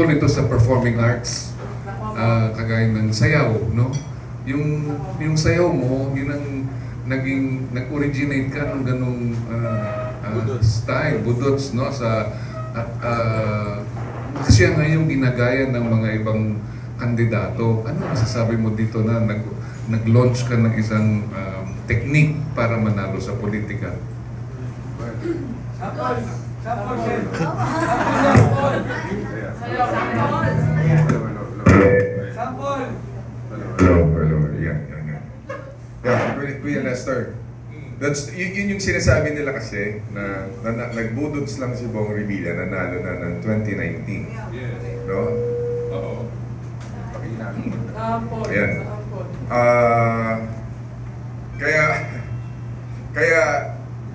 tungkol ito sa performing arts, ah, kagaya ng sayaw, no? Yung, yung sayaw mo, yun ang naging, nag-originate ka ng ganong ah, ah, style, budots, no? Sa, at ah, kasi siya ngayon ginagaya ng mga ibang kandidato. Ano masasabi mo dito na nag, nag-launch ka ng isang um, technique para manalo sa politika? Sapol! Sapol! Kuya, Nestor. That's, yun, yun yung sinasabi nila kasi na, na, na nagbudots lang si Bong Revilla, nanalo na ng 2019. Yes. No? Oo. Sapol! Ayan. Sapol! Ah, kaya, kaya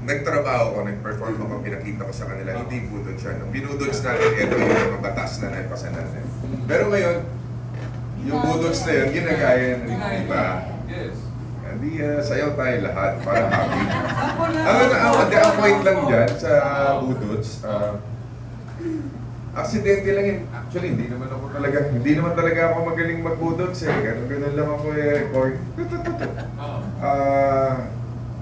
nagtrabaho ko, nag-perform ako, pinakita ko sa kanila, hindi budod siya. Nung binudods natin, ito yung mga batas na naipasa natin. Pero ngayon, yung budods na yun, ginagaya ng iba. Yes. Hindi, uh, sayaw tayo lahat para happy. Sapol na! Ang, ang, ang, ang point lang dyan sa budods, ah, aksidente lang yun. Actually, hindi naman ako talaga, hindi naman talaga ako magaling magbudods eh. Ganun, ganun lang ako eh, record. Ah,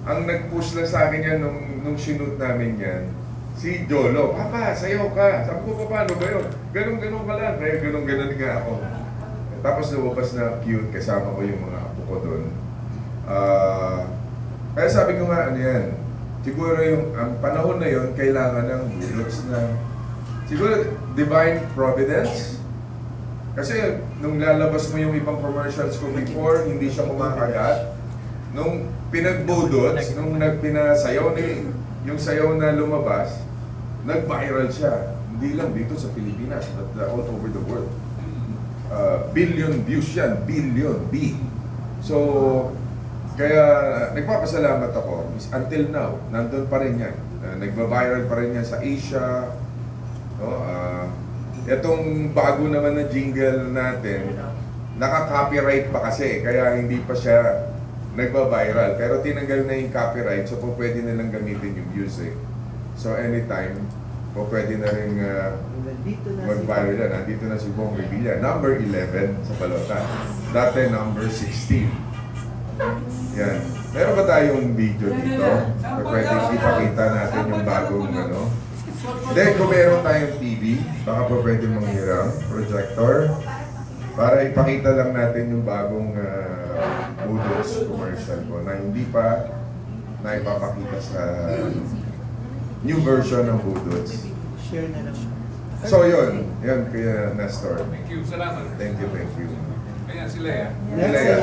ang nag-push lang sa akin yan nung, nung shoot namin yan, si Jolo, Papa, sayaw ka. Sabi ko, paano ba yun? Ganun-ganun ka lang. Kaya ganun-ganun nga ako. Tapos lumabas na cute, kasama ko yung mga apo ko doon. Ah, kaya sabi ko nga, ano yan, siguro yung ang panahon na yon kailangan ng bullets na siguro divine providence kasi nung lalabas mo yung ibang commercials ko before, hindi siya kumakagat. Nung pinagbudots, nung nagpinasayaw ni yung sayaw na lumabas, nag-viral siya. Hindi lang dito sa Pilipinas, but uh, all over the world. Uh, billion views yan, billion, B. So, kaya nagpapasalamat ako. Until now, nandun pa rin yan. Uh, nagba-viral pa rin yan sa Asia. No? Uh, itong bago naman na jingle natin, naka-copyright pa kasi, kaya hindi pa siya nagba-viral. Pero tinanggal na yung copyright, so po pwede nilang gamitin yung music. So anytime, po pwede na rin uh, mag-viral na. Nandito na si Bong Revilla, number 11 sa balota. Dati number 16. Yan. Meron ba tayong video dito? Na pwede ipakita natin yung bagong ano? Hindi, kung meron tayong TV, baka pa pwede manghirang projector para ipakita lang natin yung bagong uh, Budos commercial ko na hindi pa na ipapakita sa new version ng Budos. Share na lang. So yun, yun kaya Nestor. Thank you. Salamat. Thank you, thank you. Ayan, sila yan. Nila yan.